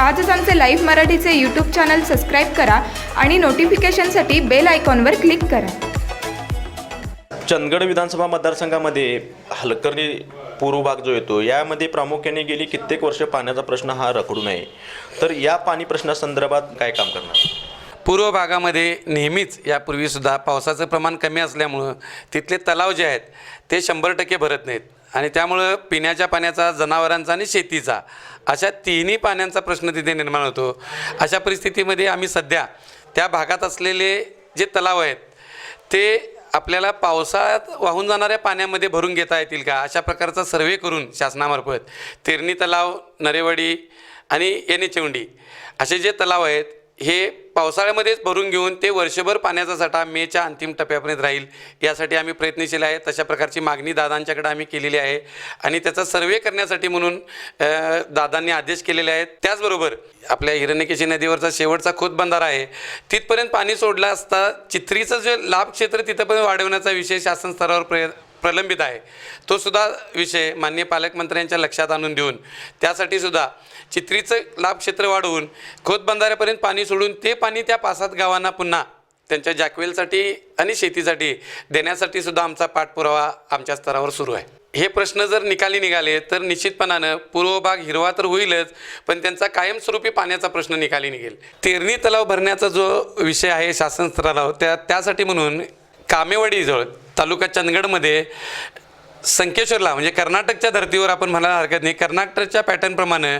आजच आमचे लाईव्ह मराठीचे यूट्यूब चॅनल सबस्क्राईब करा आणि नोटिफिकेशनसाठी बेल आयकॉनवर क्लिक करा. चंदगड विधानसभा मतदारसंघामध्ये हलकर्णी पूर्व भाग जो येतो यामध्ये प्रामुख्याने गेली कित्येक वर्ष पाण्याचा प्रश्न हा रखडू नये. तर या पाणी प्रश्नासंदर्भात काय काम करणार? पूर्व भागामध्ये नेहमीच यापूर्वीसुद्धा पावसाचं प्रमाण कमी असल्यामुळं तिथले तलाव जे आहेत ते शंभर टक्के भरत नाहीत. आणि त्यामुळं पिण्याच्या पाण्याचा जनावरांचा आणि शेतीचा अशा तिन्ही पाण्यांचा प्रश्न तिथे निर्माण होतो. अशा परिस्थितीमध्ये आम्ही सध्या त्या भागात असलेले जे तलाव आहेत ते आपल्याला पावसाळ्यात वाहून जाणाऱ्या पाण्यामध्ये भरून घेता येतील का? अशा प्रकारचा सर्वे करून शासनामार्फत तेरणी तलाव नरेवाडी आणि येणेचेवंडी असे जे तलाव आहेत हे पावसाळ्यामध्येच भरून घेऊन ते वर्षभर पाण्याचा साठा मेच्या अंतिम टप्प्यापर्यंत राहील. यासाठी आम्ही प्रयत्नशील आहे. तशा प्रकारची मागणी दादांच्याकडे आम्ही केलेली आहे. आणि त्याचा सर्वे करण्यासाठी म्हणून दादांनी आदेश केलेले आहेत. त्याचबरोबर आपल्या हिरण्यकेशी नदीवरचा शेवटचा खोत बंधारा आहे. तिथपर्यंत पाणी सोडला असता चित्रीचं जे लाभ क्षेत्र तिथंपर्यंत वाढवण्याचा विषय शासन स्तरावर प्रय प्रलंबित आहे. तो सुद्धा विषय माननीय पालकमंत्र्यांच्या लक्षात आणून देऊन त्यासाठी सुद्धा चित्रीचं लाभ क्षेत्र वाढवून खोत बंधाऱ्यापर्यंत पाणी सोडून ते पाणी त्या पाच सात गावांना पुन्हा त्यांच्या जॅकवेलसाठी आणि शेतीसाठी देण्यासाठी सुद्धा आमचा पाठपुरावा आमच्या स्तरावर सुरू आहे. हे प्रश्न जर निकाली निघाले तर निश्चितपणानं पूर्व भाग हिरवा तर होईलच पण त्यांचा कायमस्वरूपी पाण्याचा प्रश्न निकाली निघेल. तेरणी तलाव भरण्याचा जो विषय आहे शासन स्तरावर त्या त्यासाठी म्हणून कामेवाडीजवळ तालुका चंदगडमध्ये संकेश्वरला म्हणजे कर्नाटकच्या धर्तीवर आपण म्हणायला हरकत नाही. कर्नाटकच्या पॅटर्नप्रमाणे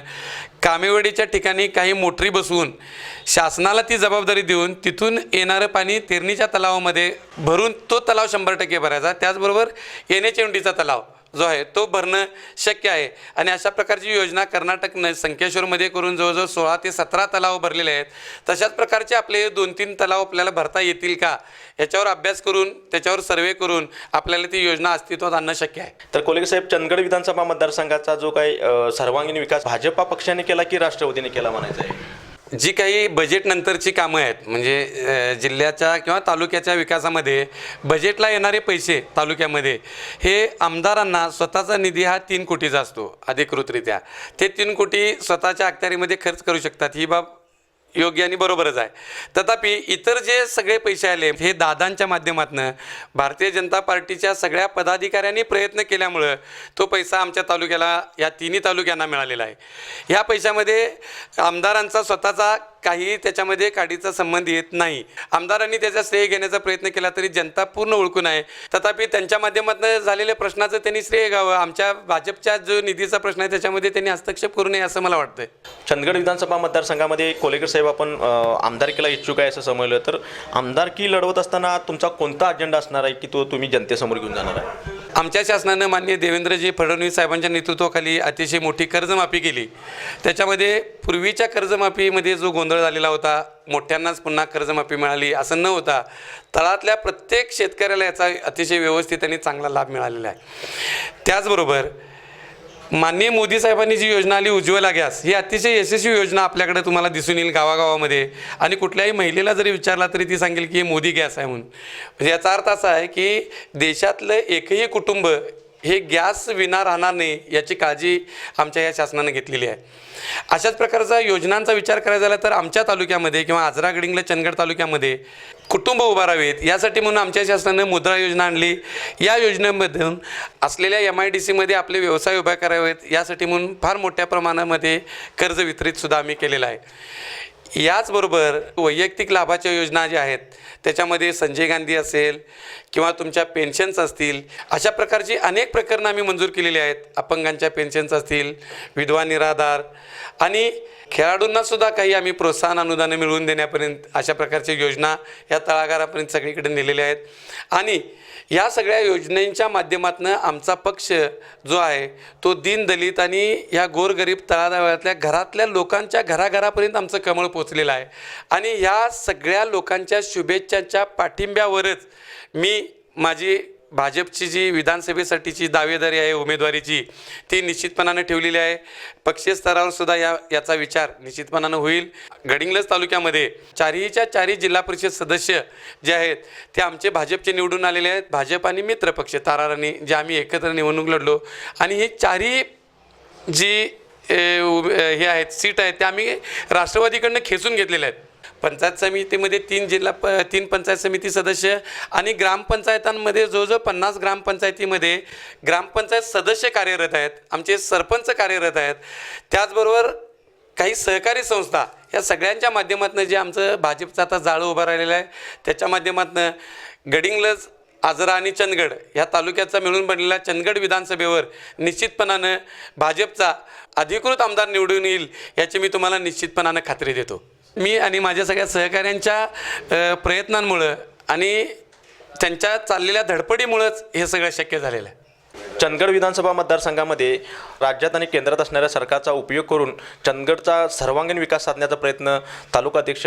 कामेवाडीच्या ठिकाणी काही मोटरी बसवून शासनाला ती जबाबदारी देऊन तिथून येणारं पाणी तिरणीच्या तलावामध्ये भरून तो तलाव शंभर टक्के भरायचा. त्याचबरोबर एन एच ओंडीचा तलाव. जो आहे तो भरणं शक्य आहे. आणि अशा प्रकारची योजना कर्नाटकनं संकेश्वरमध्ये करून जवळजवळ सोळा ते सतरा तलाव भरलेले आहेत. तशाच प्रकारचे आपले दोन तीन तलाव आपल्याला भरता येतील का? याच्यावर अभ्यास करून त्याच्यावर सर्वे करून आपल्याला ती योजना अस्तित्वात आणणं शक्य आहे. तर कोलेगे साहेब चंदगड विधानसभा मतदारसंघाचा जो काही सर्वांगीण विकास भाजपा पक्षाने केला की राष्ट्रवादीने केला म्हणायचं आहे? जी काही बजेटनंतरची कामं आहेत म्हणजे जिल्ह्याच्या किंवा तालुक्याच्या विकासामध्ये बजेटला येणारे पैसे तालुक्यामध्ये हे आमदारांना स्वतःचा निधी हा तीन कोटीचा असतो अधिकृतरित्या. ते तीन कोटी स्वतःच्या अखत्यारीमध्ये खर्च करू शकतात. ही बाब योग्य आणि बरोबरच आहे. तथापि इतर जे सगळे पैसे आले हे दादांच्या माध्यमातून भारतीय जनता पार्टीच्या सगळ्या पदाधिकाऱ्यांनी प्रयत्न केल्यामुळं तो पैसा आमच्या तालुक्याला या तिन्ही तालुक्यांना मिळालेला आहे. ह्या पैशामध्ये आमदारांचा स्वतःचा काही त्याच्यामध्ये काडीचा संबंध येत नाही. आमदारांनी त्याचा श्रेय घेण्याचा प्रयत्न केला तरी जनता पूर्ण ओळखून आहे. तथापि त्यांच्या माध्यमातून झालेल्या प्रश्नाचं त्यांनी श्रेय घ्यावं. आमच्या भाजपच्या जो निधीचा प्रश्न आहे त्याच्यामध्ये त्यांनी हस्तक्षेप करू नये असं मला वाटतंय. चंदगड विधानसभा मतदारसंघामध्ये कोलेकर साहेब आपण आमदारकीला इच्छुक आहे असं समजलं तर आमदारकी लढवत असताना तुमचा कोणता अजेंडा असणार आहे की तो तुम्ही जनतेसमोर घेऊन जाणार आहे? आमच्या शासनानं माननीय देवेंद्रजी फडणवीस साहेबांच्या नेतृत्वाखाली अतिशय मोठी कर्जमाफी केली. त्याच्यामध्ये पूर्वीच्या कर्जमाफीमध्ये जो गोंधळ झालेला होता मोठ्यांनाच पुन्हा कर्जमाफी मिळाली असं न होता तळातल्या प्रत्येक शेतकऱ्याला याचा अतिशय व्यवस्थित आणि चांगला लाभ मिळालेला आहे. त्याचबरोबर माननीय मोदी साहेबांनी जी योजना आली उज्ज्वला गॅस ही अतिशय यशस्वी योजना आपल्याकडे तुम्हाला दिसून येईल गावागावामध्ये. आणि कुठल्याही महिलेला जरी विचारला तरी ती सांगेल की हे मोदी गॅस आहे म्हणून. म्हणजे याचा अर्थ असा आहे की देशातलं एकही कुटुंब हे गॅस विना राहणार नाही याची काळजी आमच्या या शासनानं घेतलेली आहे. अशाच प्रकारचा योजनांचा विचार करायचा झाला तर आमच्या तालुक्यामध्ये किंवा आजरा गडिंगला चंदगड तालुक्यामध्ये कुटुंब उभारावेत यासाठी म्हणून आमच्या शासनाने मुद्रा योजना आणली. या योजनेमधून असलेल्या एम आय डी सीमध्ये आपले व्यवसाय उभा करावेत. यासाठी म्हणून फार मोठ्या प्रमाणामध्ये कर्ज वितरितसुद्धा आम्ही केलेलं आहे. याचबरोबर वैयक्तिक लाभाच्या योजना ज्या आहेत त्याच्यामध्ये संजय गांधी असेल किंवा तुमच्या पेन्शन्स असतील अशा प्रकारची अनेक प्रकरणं आम्ही मंजूर केलेली आहेत. अपंगांच्या पेन्शन्स असतील विधवा निराधार आणि खेळाडूंनासुद्धा काही आम्ही प्रोत्साहन अनुदानं मिळवून देण्यापर्यंत अशा प्रकारच्या योजना या तळागारापर्यंत सगळीकडे नेलेल्या आहेत. आणि या सगळ्या योजनेच्या माध्यमातून आमचा पक्ष जो आहे तो दीनदलित आणि ह्या गोरगरीब तळागाळातल्या घरातल्या लोकांच्या घराघरापर्यंत आमचं कमळ पोचलेला आहे. आणि ह्या सगळ्या लोकांच्या शुभेच्छांच्या पाठिंब्यावरच मी माझी भाजपची जी विधानसभेसाठीची दावेदारी आहे उमेदवारीची ती निश्चितपणानं ठेवलेली आहे. पक्षीय स्तरावर सुद्धा या याचा विचार निश्चितपणानं होईल. गडिंग्लज तालुक्यामध्ये चारहीच्या चारही जिल्हा परिषद सदस्य जे आहेत ते आमचे भाजपचे निवडून आलेले आहेत. भाजप आणि मित्रपक्ष ताराराणी जे आम्ही एकत्र निवडणूक लढलो. आणि ही चारही जी हे आहेत सीट आहेत त्या आम्ही राष्ट्रवादीकडनं खेचून घेतलेल्या आहेत. पंचायत समितीमध्ये तीन जिल्हा प तीन पंचायत समिती सदस्य आणि ग्रामपंचायतांमध्ये जवळजवळ पन्नास ग्रामपंचायतीमध्ये ग्रामपंचायत सदस्य कार्यरत आहेत आमचे सरपंच कार्यरत आहेत. त्याचबरोबर काही सहकारी संस्था या सगळ्यांच्या माध्यमातून जे आमचं भाजपचं आता जाळं उभं राहिलेलं आहे त्याच्या माध्यमातून गडिंगलज आजरा आणि चंदगड ह्या तालुक्याचा मिळून बनलेल्या चंदगड विधानसभेवर निश्चितपणानं भाजपचा अधिकृत आमदार निवडून येईल याची मी तुम्हाला निश्चितपणानं खात्री देतो. मी आणि माझ्या सगळ्या सहकाऱ्यांच्या प्रयत्नांमुळं आणि त्यांच्या चाललेल्या धडपडीमुळंच हे सगळं शक्य झालेलं आहे. चंदगड विधानसभा मतदारसंघामध्ये राज्यात आणि केंद्रात असणाऱ्या सरकारचा उपयोग करून चंदगडचा सर्वांगीण विकास साधण्याचा प्रयत्न तालुका अध्यक्ष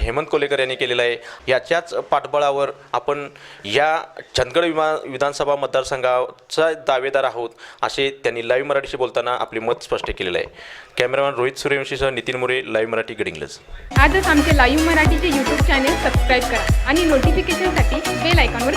हेमंत कोलेकर यांनी केलेला आहे. याच्याच पाठबळावर आपण या चंदगड विमा विधानसभा मतदारसंघाचा दावेदार आहोत असे त्यांनी लाईव्ह मराठीशी बोलताना आपले मत स्पष्ट केलेलं आहे. कॅमेरामॅन रोहित सूर्यवंशीसह नितीन मोरे लाईव्ह मराठी गडिंग्लज आजच आमचे लाईव्ह मराठीचे यूट्यूब चॅनेल सबस्क्राईब करा आणि नोटिफिकेशनसाठी बेल आयकॉनवर